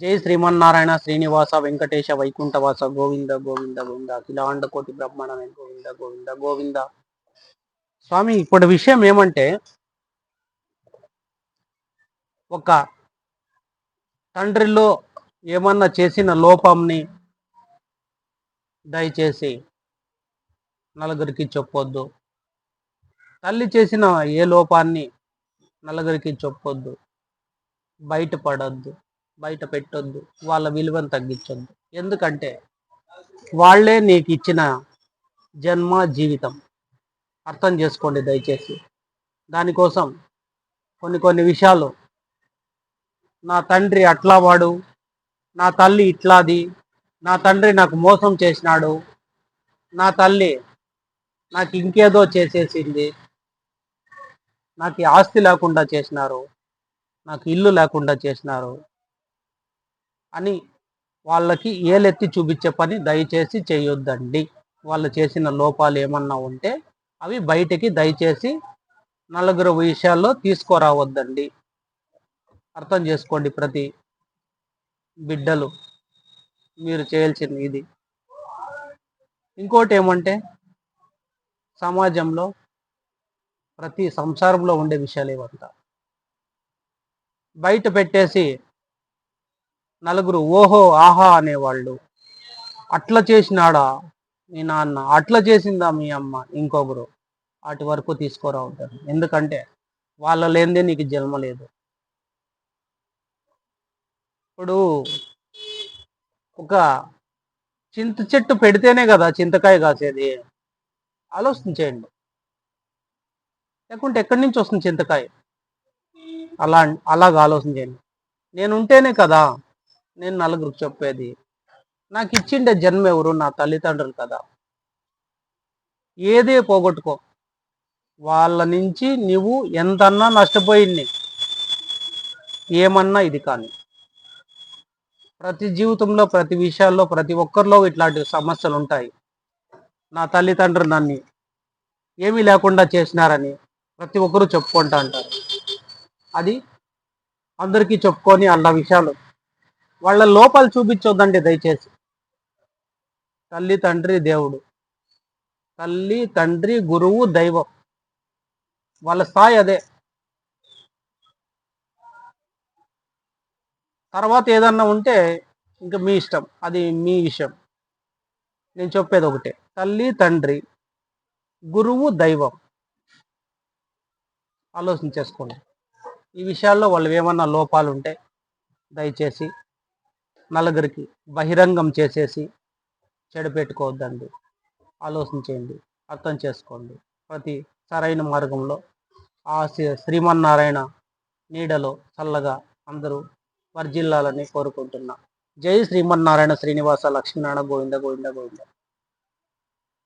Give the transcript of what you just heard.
జై శ్రీమన్నారాయణ శ్రీనివాస వెంకటేశ వైకుంఠవాస గోవింద గోవింద గోవింద అఖిలాండ కోటి బ్రహ్మాండమే గోవింద గోవింద గోవింద. స్వామి ఇప్పుడు విషయం ఏమంటే ఒక తండ్రిలో ఏమన్నా చేసిన లోపంని దయచేసి నలుగురికి చెప్పొద్దు. తల్లి చేసిన ఏ లోపాన్ని నలుగురికి చెప్పొద్దు. బయటపడొద్దు. బయట పెట్టొద్దు వాళ్ళ విలువను తగ్గించొద్దు. ఎందుకంటే వాళ్ళే నీకు ఇచ్చిన జన్మ జీవితం. అర్థం చేసుకోండి దయచేసి. దానికోసం కొన్ని కొన్ని విషయాలు. నా తండ్రి అట్లా వాడు నా తల్లి ఇట్లాది నా తండ్రి నాకు మోసం చేసినాడు నా తల్లి నాకు ఇంకేదో చేసేసింది నాకు ఆస్తి లేకుండా చేసినారు నాకు ఇల్లు లేకుండా చేసినారు అని వాళ్ళకి ఏలెత్తి చూపించే పని దయచేసి చేయొద్దండి. వాళ్ళు చేసిన లోపాలు ఏమన్నా ఉంటే అవి బయటికి దయచేసి నలుగురు విషయాల్లో తీసుకురావద్దండి. అర్థం చేసుకోండి ప్రతి బిడ్డలు. మీరు చేయాల్సింది ఇది. ఇంకోటి ఏమంటే సమాజంలో ప్రతి సంసారంలో ఉండే విషయాలు ఇవంతా బయట పెట్టేసి నలుగురు ఓహో ఆహా అనేవాళ్ళు. అట్లా చేసినాడా? మీ నాన్న. అట్లా చేసిందా మీ అమ్మ? ఇంకొకరు. వాటి వరకు తీసుకురా ఉంటారు ఎందుకంటే వాళ్ళ లేనిదే నీకు జన్మ లేదు. ఇప్పుడు ఒక చింత చెట్టు పెడితేనే కదా చింతకాయ కాసేది. ఆలోచించేయండి లేకుంటే ఎక్కడి నుంచి వస్తుంది చింతకాయ? అలా అలాగ చేయండి. నేను ఉంటేనే కదా నేను నలుగురికి చెప్పేది. నాకు ఇచ్చిండే జన్మ ఎవరు? నా తల్లిదండ్రులు కదా. ఏదే పోగొట్టుకో. వాళ్ళ నుంచి నువ్వు ఎంతన్నా నష్టపోయింది ఏమన్నా ఇది కానీ. ప్రతి జీవితంలో ప్రతి విషయాల్లో ప్రతి ఒక్కరిలో ఇట్లాంటి సమస్యలు ఉంటాయి. నా తల్లిదండ్రులు నన్ను ఏమీ లేకుండా చేసినారని ప్రతి ఒక్కరూ చెప్పుకుంటా అంటారు అది అందరికీ చెప్పుకొని అన్న విషయాలు. వాళ్ళ లోపాలు చూపించొద్దండి దయచేసి. తల్లి తండ్రి దేవుడు. తల్లి తండ్రి గురువు దైవం. వాళ్ళ స్థాయి అదే. తర్వాత ఏదన్నా ఉంటే ఇంకా మీ ఇష్టం. అది మీ విషయం. నేను చెప్పేది ఒకటే. తల్లి తండ్రి గురువు దైవం. ఆలోచన చేసుకోండి. ఈ విషయాల్లో వాళ్ళు ఏమన్నా లోపాలు ఉంటే దయచేసి నలుగురికి బహిరంగం చేసేసి చెడు పెట్టుకోవద్దండి ఆలోచించేయండి అర్థం చేసుకోండి. ప్రతి సరైన మార్గంలో ఆ శ్రీమన్నారాయణ నీడలో చల్లగా అందరూ వర్జిల్లాలని కోరుకుంటున్నా. జై శ్రీమన్నారాయణ శ్రీనివాస లక్ష్మీనారాయణ గోవింద గోవింద గోవింద.